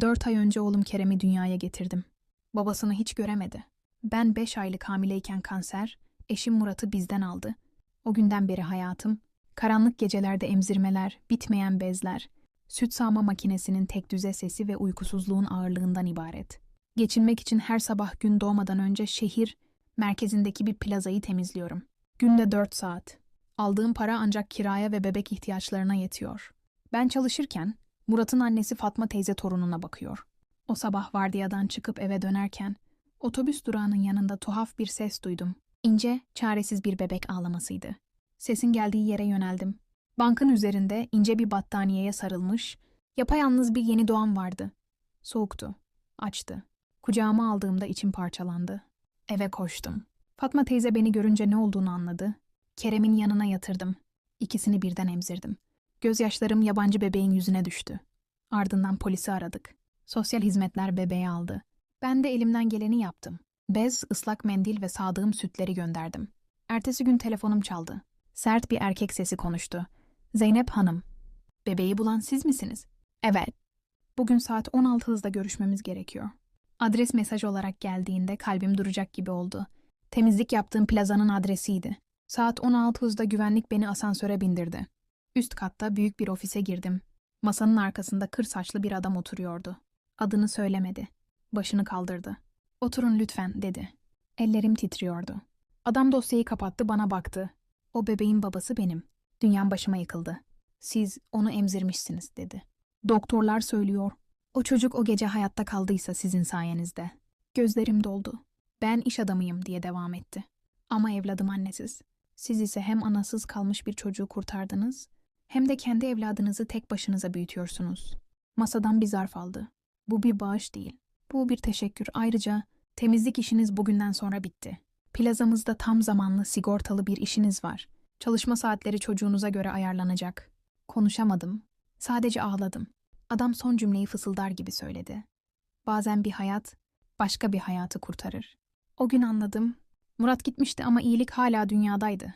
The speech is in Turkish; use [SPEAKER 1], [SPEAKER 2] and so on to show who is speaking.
[SPEAKER 1] Dört ay önce oğlum Kerem'i dünyaya getirdim. Babasını hiç göremedi. Ben beş aylık hamileyken kanser, eşim Murat'ı bizden aldı. O günden beri hayatım, karanlık gecelerde emzirmeler, bitmeyen bezler, süt sağma makinesinin tek düze sesi ve uykusuzluğun ağırlığından ibaret. Geçinmek için her sabah gün doğmadan önce şehir, merkezindeki bir plazayı temizliyorum. Günde dört saat. Aldığım para ancak kiraya ve bebek ihtiyaçlarına yetiyor. Ben çalışırken Murat'ın annesi Fatma teyze torununa bakıyor. O sabah vardiyadan çıkıp eve dönerken otobüs durağının yanında tuhaf bir ses duydum. İnce, çaresiz bir bebek ağlamasıydı. Sesin geldiği yere yöneldim. Bankın üzerinde ince bir battaniyeye sarılmış, yapayalnız bir yeni doğan vardı. Soğuktu, açtı. Kucağıma aldığımda içim parçalandı. Eve koştum. Fatma teyze beni görünce ne olduğunu anladı. Kerem'in yanına yatırdım. İkisini birden emzirdim. Gözyaşlarım yabancı bebeğin yüzüne düştü. Ardından polisi aradık. Sosyal hizmetler bebeği aldı. Ben de elimden geleni yaptım. Bez, ıslak mendil ve sağdığım sütleri gönderdim. Ertesi gün telefonum çaldı. Sert bir erkek sesi konuştu. Zeynep Hanım. Bebeği bulan siz misiniz? Evet. Bugün saat 16'da görüşmemiz gerekiyor. Adres mesaj olarak geldiğinde kalbim duracak gibi oldu. Temizlik yaptığım plazanın adresiydi. Saat 16'da güvenlik beni asansöre bindirdi. Üst katta büyük bir ofise girdim. Masanın arkasında kır saçlı bir adam oturuyordu. Adını söylemedi. Başını kaldırdı. Oturun lütfen dedi. Ellerim titriyordu. Adam dosyayı kapattı bana baktı. O bebeğin babası benim. Dünyam başıma yıkıldı. Siz onu emzirmişsiniz dedi. Doktorlar söylüyor. O çocuk o gece hayatta kaldıysa sizin sayenizde. Gözlerim doldu. Ben iş adamıyım diye devam etti. Ama evladım annesiz. Siz ise hem anasız kalmış bir çocuğu kurtardınız, hem de kendi evladınızı tek başınıza büyütüyorsunuz. Masadan bir zarf aldı. Bu bir bağış değil. Bu bir teşekkür. Ayrıca temizlik işiniz bugünden sonra bitti. Plazamızda tam zamanlı sigortalı bir işiniz var. Çalışma saatleri çocuğunuza göre ayarlanacak. Konuşamadım. Sadece ağladım. Adam son cümleyi fısıldar gibi söyledi. Bazen bir hayat başka bir hayatı kurtarır. O gün anladım. Murat gitmişti ama iyilik hala dünyadaydı.